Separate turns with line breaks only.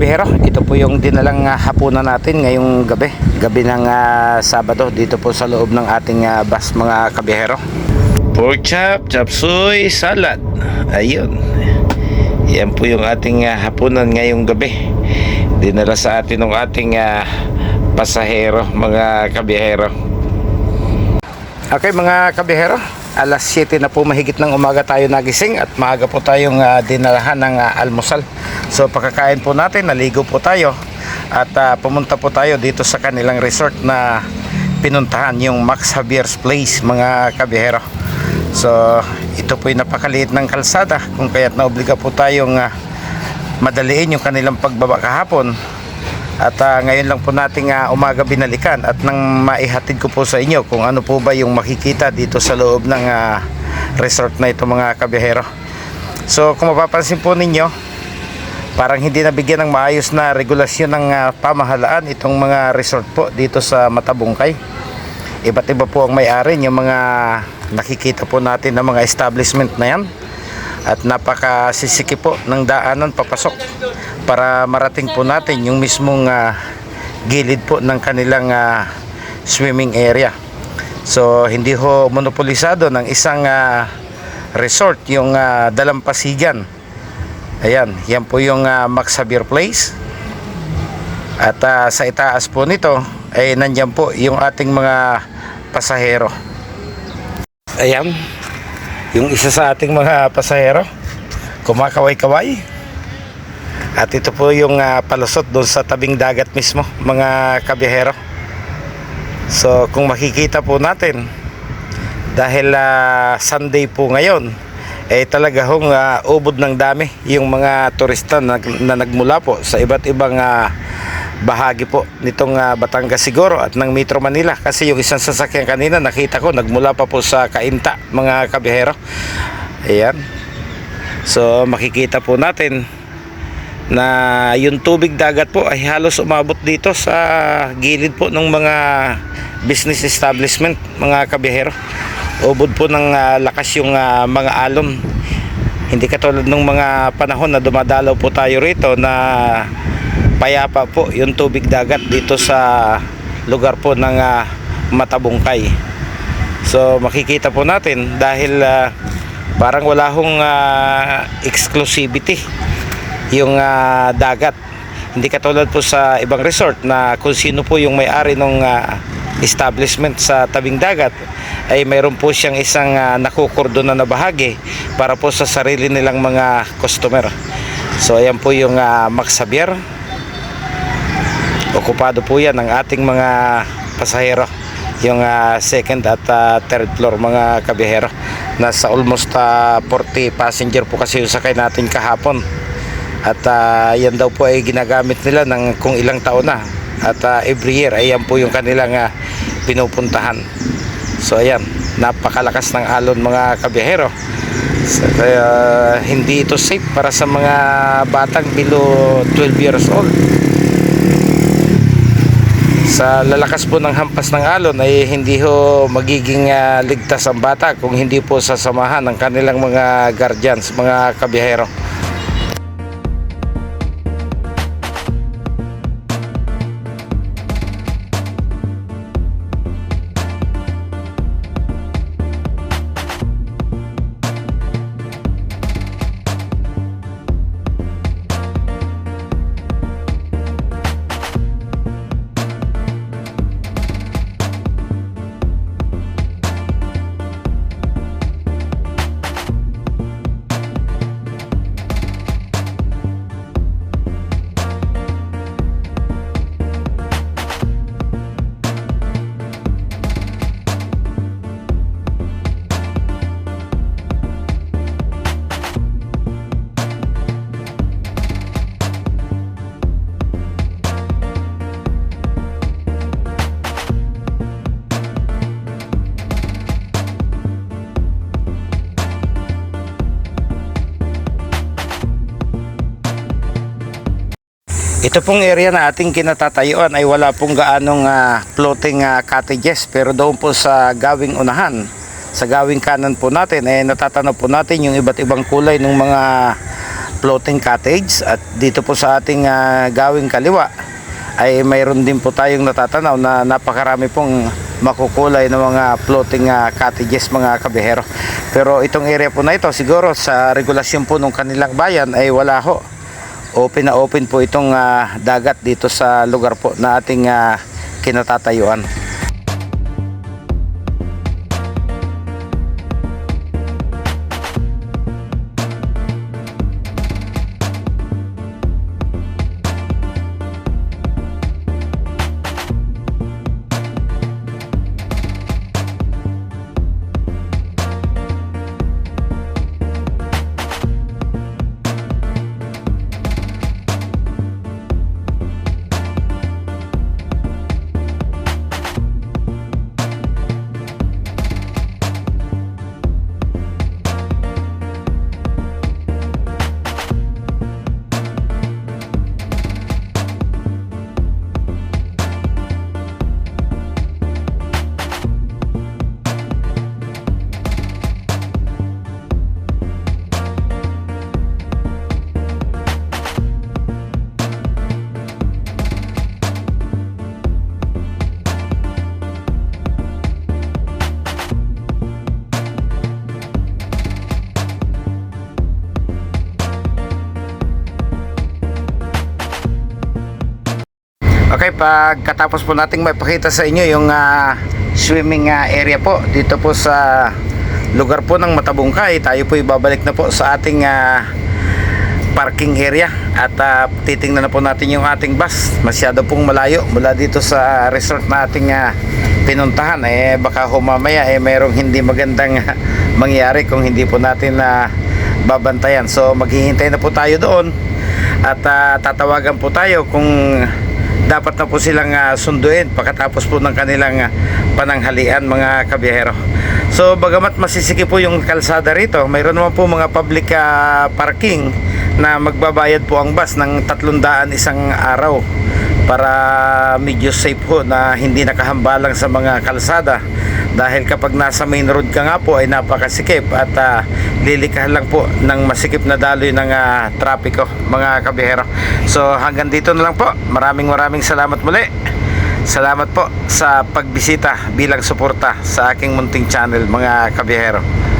kabihero, ito po yung dinalang ah, hapunan natin ngayong gabi. Gabi ng ah, Sabado dito po sa loob ng ating ah, bus mga kabihero. Pork chop, chop suey, salad. Ayun. Yan po yung ating ah, hapunan ngayong gabi. Dinala sa atin ng ating ah, pasahero, mga kabihero. Okay mga kabihero, alas 7 na po mahigit ng umaga tayo nagising at maaga po tayong ah, dinalahan ng ah, almusal. So pagkakain po natin, naligo po tayo at ah, pumunta po tayo dito sa kanilang resort na pinuntahan yung Max Javier's Place mga kabihero. So ito po yung napakaliit ng kalsada kung kaya't naobliga po tayong ah, madaliin yung kanilang pagbaba kahapon at ah, ngayon lang po nating ah, umaga binalikan at nang maihatid ko po sa inyo kung ano po ba yung makikita dito sa loob ng ah, resort na ito mga kabihero. So kung mapapansin po ninyo, parang hindi nabigyan ng maayos na regulasyon ng ah, pamahalaan itong mga resort po dito sa Matabungkay. Iba't iba po ang may-ari yung mga nakikita po natin ng mga establishment na yan at napakasisiki po ng daanan papasok para marating po natin yung mismong ah, gilid po ng kanilang ah, swimming area. So hindi ho monopolisado ng isang ah, resort yung ah, Dalampasigan. Ayan, yan po yung ah, Max Xavier Place. At ah, sa itaas po nito ay nandyan po yung ating mga pasahero. Ayan, yung isa sa ating mga pasahero kumakaway-kaway. At ito po yung ah, palusot doon sa tabing dagat mismo mga kabihero so kung makikita po natin dahil ah, Sunday po ngayon eh talaga hong ah, ubod ng dami yung mga turista na, na nagmula po sa iba't ibang ah, bahagi po nitong ah, Batangas siguro at ng Metro Manila. Kasi yung isang sasakyan kanina nakita ko nagmula pa po sa Kainta mga kabihero. Ayan. So makikita po natin na yung tubig dagat po ay halos umabot dito sa gilid po ng mga business establishment mga kabihero. Ubod po ng ah, lakas yung ah, mga alon. Hindi katulad ng mga panahon na dumadalaw po tayo rito na payapa po yung tubig dagat dito sa lugar po ng ah, Matabungkay. So makikita po natin dahil ah, parang wala hong ah, exclusivity yung ah, dagat. Hindi katulad po sa ibang resort na kung sino po yung may-ari ng establishment sa tabing dagat ay mayroon po siyang isang uh, nakukordonan na bahagi para po sa sarili nilang mga customer. So ayan po yung ah, Max Xavier okupado po yan ng ating mga pasahero yung ah, second at ah, third floor mga kabihero nasa almost ah, 40 passenger po kasi yung sakay natin kahapon. At ah, yan daw po ay ginagamit nila ng kung ilang taon na. At ah, every year ay yan po yung kanilang ah, pinupuntahan. So ayan napakalakas ng alon mga kabihero so, kaya hindi ito safe para sa mga batang below 12 years old sa lalakas po ng hampas ng alon ay hindi ho magiging ah, ligtas ang bata kung hindi po sasamahan ng kanilang mga guardians, mga kabiyahero. Ito pong area na ating kinatatayuan ay wala pong gaanong ah, floating ah, cottages pero doon po sa gawing unahan sa gawing kanan po natin eh natatanaw po natin yung iba't ibang kulay ng mga floating cottage at dito po sa ating ah, gawing kaliwa ay mayroon din po tayong natatanaw na napakarami pong makukulay na mga floating ah, cottages mga kabihero. Pero itong area po na ito siguro sa regulasyon po ng kanilang bayan ay wala ho. Open na open po itong ah, dagat dito sa lugar po na ating ah, kinatatayuan. Okay, pagkatapos po nating maipakita sa inyo yung ah, swimming ah, area po dito po sa lugar po ng Matabungkay, tayo po ibabalik na po sa ating ah, parking area at ah, titingnan na po natin yung ating bus. Masyado pong malayo mula dito sa resort na ating ah, pinuntahan. Eh baka humamaya eh mayroong hindi magandang mangyari kung hindi po natin na babantayan. So maghihintay na po tayo doon at ah, tatawagan po tayo kung dapat na po silang ah, sunduin pagkatapos po ng kanilang ah, pananghalian mga kabiyahero. So bagamat masisiki po yung kalsada rito, mayroon naman po mga public ah, parking na magbabayad po ang bus ng 300 isang araw para medyo safe po na hindi nakahambalang sa mga kalsada. Dahil kapag nasa main road ka nga po ay napakasikip at ah, lilikahan lang po ng masikip na daloy ng ah, trapiko mga kabihero. So hanggang dito na lang po. Maraming maraming salamat muli. Salamat po sa pagbisita bilang suporta sa aking munting channel mga kabihero